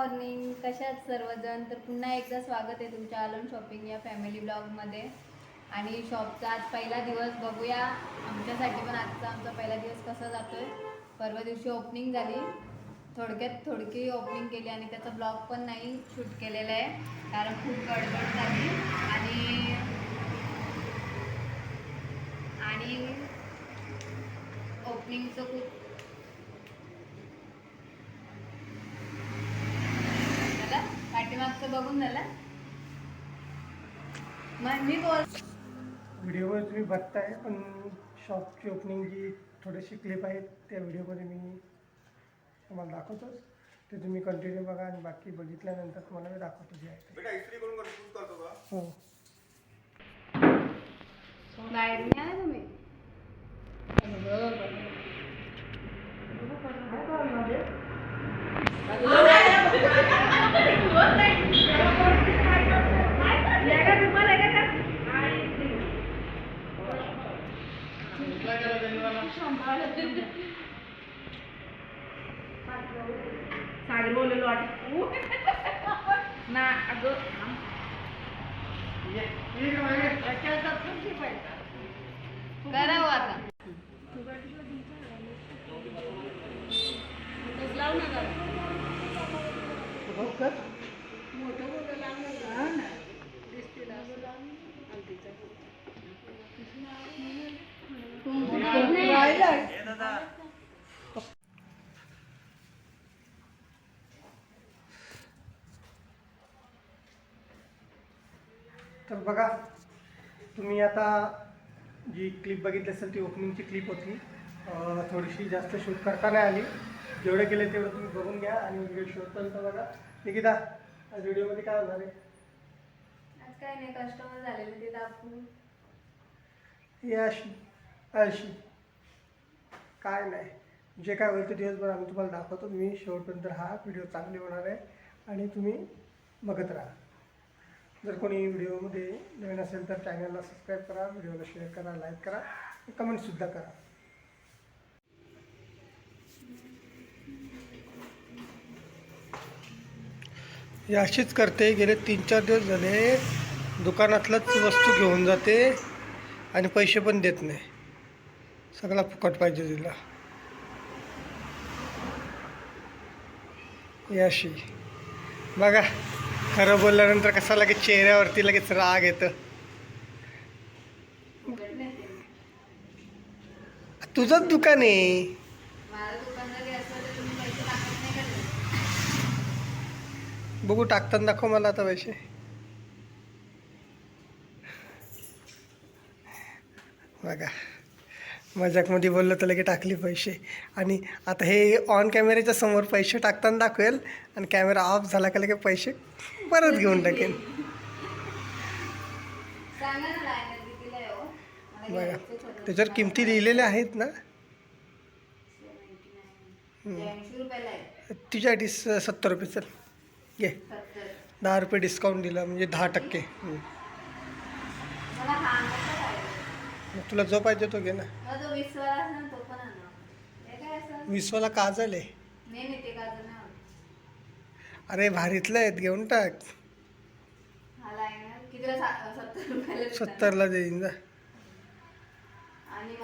Morning कशात सर्वजण? तर पुन्हा एकदा स्वागत आहे तुमच्या आलोन शॉपिंग या फॅमिली ब्लॉगमध्ये आणि शॉपचा आज पहिला दिवस बघूया. आमच्यासाठी पण आजचा आमचा पहिला दिवस कसा जातो आहे परवा दिवशी ओपनिंग झाली. थोडक्यात थोडकी ओपनिंग केली आणि त्याचा ब्लॉग पण नाही शूट केलेला आहे. कारण खूप गडबड झाली. आणि आणि ओपनिंगचं खूप झालं पाठीमागचं बघून झालं. मी बोल व्हिडिओवर तुम्ही बघताय पण शॉपची ओपनिंग जी थोडीशी क्लिप आहेत त्या व्हिडिओमध्ये मी तुम्हाला दाखवतोच. ते तुम्ही कंटिन्यू बघा आणि बाकी बघितल्यानंतर तुम्हाला मी दाखवतो जे आहे हो. बाहेर तुम्ही सागर बोललेलो ना अगं करावं आता कर तर बघा तुम्ही आता जी क्लिप बघितली असेल ती ओपनिंगची क्लिप होती. थोडीशी जास्त शूट करता नाही आली. जेवढं केलं तेवढं तुम्ही बघून घ्या आणि व्हिडिओ शोधपर्यंत बघा. निकिता आज व्हिडिओमध्ये काय होणार आहे? आज काय नाही कस्टमर झालेले ते दाखवून. हे अशी. अशी काय नाही. जे काय होईल ते दिवसभर आम्ही तुम्हाला दाखवतो. तुम्ही शेवटपर्यंत हा व्हिडिओ चांगले होणार आहे आणि तुम्ही बघत राहा. जर कोणी व्हिडिओमध्ये नवीन असेल तर चॅनलला सबस्क्राईब करा व्हिडिओला शेअर करा लाईक करा कमेंटसुद्धा करा. ही अशीच करते. गेले तीन चार दिवस झाले दुकानातलंच वस्तू घेऊन जाते आणि पैसे पण देत नाही. सगळा फुकट पाहिजे तिला. याशी बघा खरं बोलल्यानंतर कसा लगेच चेहऱ्यावरती लगेच राग येतं. तुझंच दुकान आहे माझं दुकान जरी असलं तर तुम्ही पैसे टाकत नाही का ते? बघू टाकताना दाखव मला आता पैसे. बघा. मजाकमध्ये बोललं तर लगे टाकले पैसे. आणि आता हे ऑन कॅमेऱ्याच्या समोर पैसे टाकताना दाखवेल. आणि कॅमेरा ऑफ झाला का लगे पैसे परत घेऊन टाकेल बघा. त्याच्यावर किमती लिहिलेल्या आहेत ना? 79. ते ऐंशी रुपयाला आहे तिच्यासाठी सत्तर रुपये चल. घे सत्तर दहा रुपये डिस्काउंट दिला म्हणजे दहा टक्के. मग तुला जो पाहिजे तो घे ना. मग तो वीस वाला असणार तो पण आणा काय असं? वीसवाला काजल आहे. अरे भारीतलं आहेत घेऊन टाक. सत्तरला देईन जा. आणि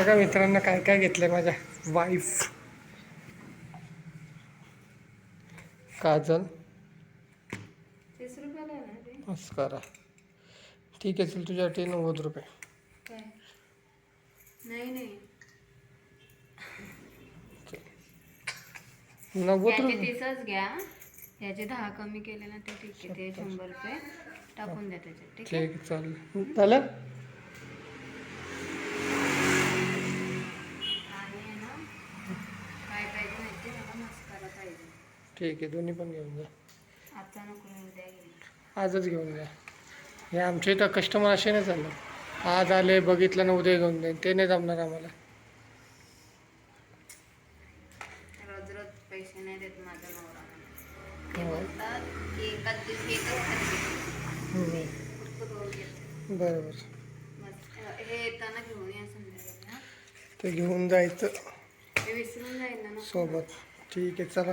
बघा मित्रांना काय काय घेतलंय माझ्या वाईफ काजल. आहे मस्कारा ठीक आहे चल तुझ्यासाठी नव्वद रुपये. काय? नाही नाही. नव्वद रुपये. तीसच घ्या. याचे दहा कमी केले ना ते ठीक आहे ते शंभर रुपये. टाकून द्या त्याच्यात ठीक आहे? ठीक आहे चालेल. झालं आणि आहे ना काय पाहिजे माहिती मला मस्कारा पाहिजे ठीक आहे दोन्ही पण घेऊन जा. आजचा नको घेऊन जा हे आमच्या इथं कस्टमर असे नाही चाललं आज आले बघितलं ना उद्या घेऊन जाईन. ते नाही जमणार आम्हाला. रोज रोज पैसे नाही देत माझा नवरा मला. ते हो. बोलतात की एकाच दिवशी एकच खरेदी हम्म. रोल घेते बरं बरं मस्त हे येताना घेऊन या संध्याकाळी हा? ते घेऊन जायचं. सोबत. ठीक आहे चला.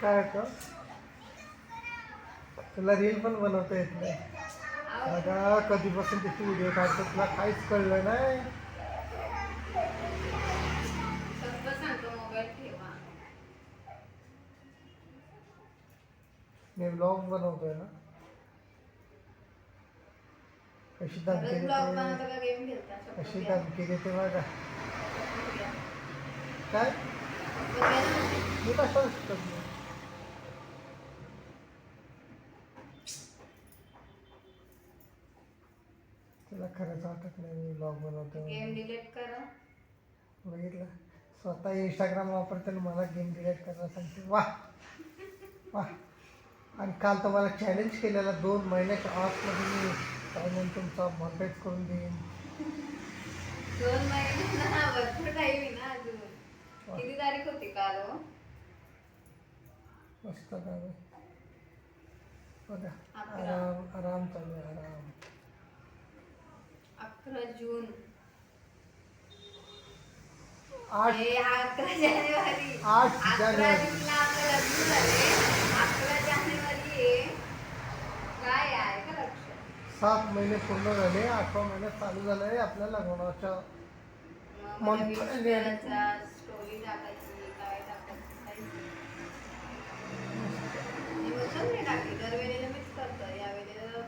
काय होतं तुला रील पण बनवता येत नाही. बघा कधीपासून त्याची व्हिडिओ काढतो तुला काहीच कळलं नाही. मी ब्लॉग बनवतोय ना. कशी धमकी देते? कशी धमकी देते बघा. काय? शपथ घ्या ना. मी कशाला तुला खरंच वाटत नाही मी ब्लॉग बनवतो गेम डिलीट करा. बघितलं. स्वतः इंस्टाग्राम वापरते आणि मला गेम डिलीट करायला सांगते. वा वा आणि काल तर मला चॅलेंज केलेला दोन महिन्याच्या आतमध्ये मी काय म्हणून तुमचा मॉनिटाईज करून देईन. दोन महिने ना भरपूर टाईम आहे ना अजून. किती तारीख होती काल हो? मस्त काय बघा. आराम आराम चालू आहे आराम. अकरा जून. आठ हे अकरा जानेवारी. आठ अकरा जानेवारी. जूनला आपलं लग्न झाले अकरा जानेवारी काय आहे? का लक्ष सात महिने पूर्ण झाले आठवा महिन्यात चालू झालं आहे आपल्या लग्नाच्या मग स्टोरी टाकायची काय टाकायची काहीच नाही. टाकली दरवेळेला मीच करतो. यावेळेला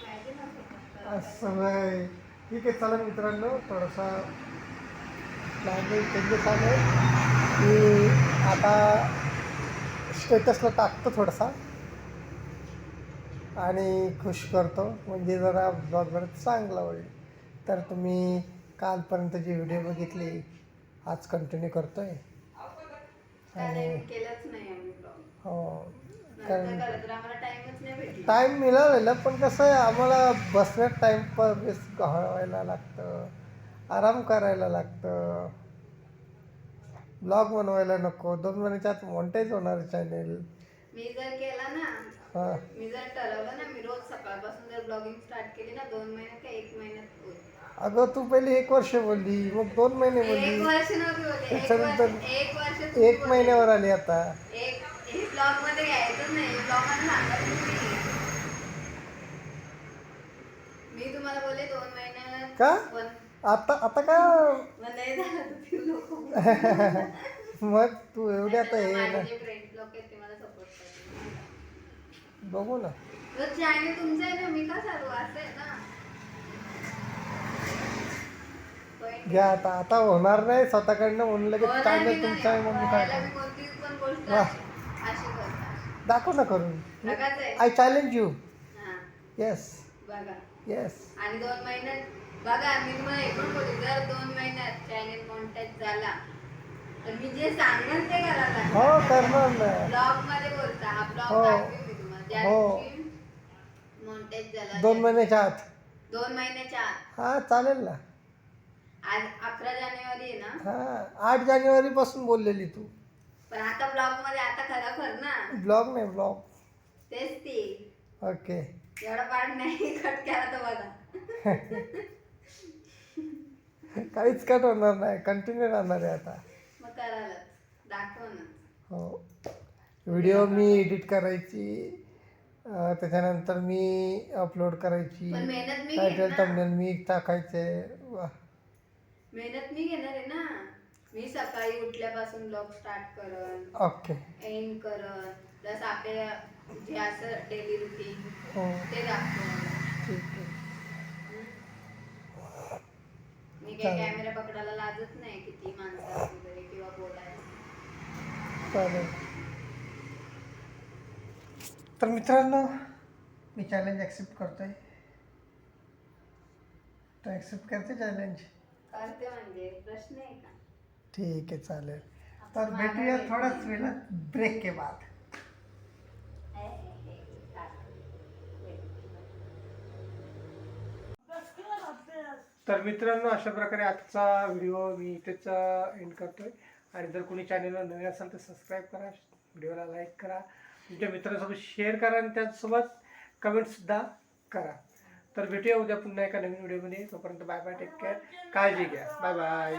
पाहिजे ना असं आहे. ठीक आहे चला मित्रांनो थोडासा प्लॅनिंग चेंजेस आले मी आता स्टेटसला टाकतो थोडासा. आणि खुश करतो म्हणजे जरा ब्लॉगवर चांगला होईल. तर तुम्ही कालपर्यंत जी व्हिडिओ बघितली आज कंटिन्यू करतो आहे आणि. हो. कारण टाईम मिळालेला पण कसं आहे आम्हाला बसण्यात टाईम बेस घालवायला लागतं आराम करायला लागतं. ब्लॉग बनवायला नको. दोन महिन्याच्या आत मोनिटाईज होणार चॅनेल मी जर केला ना हां. मी जर ठरवलं ना मी रोज सकाळपासून जर ब्लॉगिंग स्टार्ट केली ना दोन महिन्यात का एक महिन्यात. अगं तू पहिले एक वर्ष बोलली मग दोन महिने बोलली. त्याच्यानंतर वर्ष एक. महिन्यावर आली आता. एक ब्लॉगमध्ये घ्यायचंच नाही. ब्लॉगमध्ये सांगा तुम्ही मी तुम्हाला बोलले दोन महिन्यात का? आता आता का? मग नाही झालं तर ती लोक मग तू एवढी आता हे ना माझे जे फ्रेंड लोक आहेत ते मला सपोर्ट करतात बघू ना. तर चॅनल तुमचं आहे ना मी का चालू? असं आहे ना. Point घ्या आता. आता होणार नाही. स्वतःकडनं म्हणलं की चांगलं मी तुमचं आहे नाही. म्हणून. बोलायला काय मी कोणती पण गोष्ट वा. दाखव ना करून. आय चॅलेंज यू हा. येस बघा. येस आणि दोन महिन्यात बघा मी तुम्हाला हे पण बोलू जर दोन महिन्यात चॅनेल कॉन्टॅक्ट झाला तर मी जे सांगेन ते करायला हो करणार ना. ब्लॉगमध्ये बोलता हा ब्लॉग हो. दाखवेन मी तुम्हाला. ज्या हो. दिवशी झाला दोन महिन्याच्या आत. दोन महिन्याच्या आत. हा चालेल ना. आज अकरा जानेवारी आहे ना? हा आठ जानेवारी पासून बोललेली तू. पण आता ब्लॉगमध्ये आता खरोखर ना. ब्लॉग नाही ब्लॉग तेच ती. ओके. एवढा पार्ट नाही कट केला तर बघा. काहीच कट होणार नाही कंटिन्यू राहणार आहे आता. मग करायलाच दाखव ना. हो. व्हिडिओ मी एडिट करायची त्याच्यानंतर मी अपलोड करायची. टायटल. थंबनेल मी टाकायचे. मेहनत मी घेणार आहे ना. मी सकाळी उठल्यापासून ब्लॉग स्टार्ट करन ओके एंड करन प्लस आपले जे असं डेली रुटीन हो. ते दाखवून ठीक आहे. मी काही चालेल. कॅमेरा पकडायला लाजत नाही किती माणसं असली तरी किंवा बोलायला चालेल. तर मित्रांनो मी चॅलेंज ॲक्सेप्ट करतोय. तर ॲक्सेप्ट करते चॅलेंज करते म्हणजे प्रश्न आहे का? ठीक आहे चालेल. तर भेटूया थोड्याच वेळात ब्रेक के बाद. तर मित्रांनो अशा प्रकारे आजचा व्हिडिओ मी इथेच एंड करतोय. आणि जर कोणी चॅनलला नवीन असाल तर सबस्क्राईब करा व्हिडिओला लाईक करा. तुमच्या मित्रांसोबत शेअर करा आणि त्याचसोबत कमेंटसुद्धा करा. तर भेटूया उद्या पुन्हा एका नवीन व्हिडिओमध्ये. तोपर्यंत बाय बाय टेक केअर काळजी घ्या. Bye bye